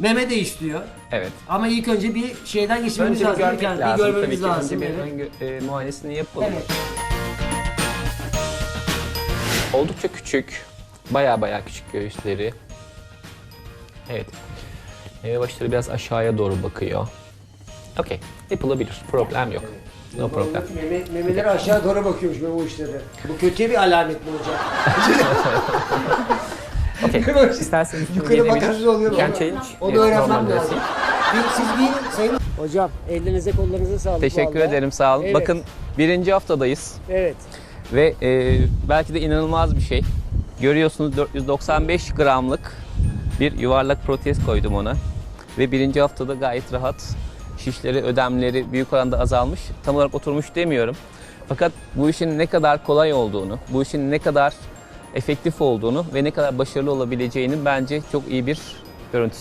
Meme de istiyor. Evet. Ama ilk önce bir şeyden geçmemiz Önce bir lazım. görmek lazım. Bir Tabii görmemiz ki lazım. önce bir evet. e, muayenesini yapalım. Evet. Oldukça küçük. Baya baya küçük göğüsleri. Evet. Meyve başları biraz aşağıya doğru bakıyor. Okey. Yapılabilir. Problem yok. No problem. Meme, memeleri aşağı doğru bakıyormuş meme uçları. Bu kötüye bir alamet mi hocam? Okey. İsterseniz Yukarı bakışsız oluyor mu? Can change. Onu öğrenmem lazım. siz giyin sayın. Hocam ellerinize kollarınıza sağlık. Teşekkür vallahi. ederim sağ olun. Evet. Bakın birinci haftadayız Evet. ve e, belki de inanılmaz bir şey. Görüyorsunuz 495 gramlık bir yuvarlak protez koydum ona. Ve birinci haftada gayet rahat. Şişleri, ödemleri büyük oranda azalmış. Tam olarak oturmuş demiyorum. Fakat bu işin ne kadar kolay olduğunu, bu işin ne kadar efektif olduğunu ve ne kadar başarılı olabileceğinin bence çok iyi bir görüntüsü.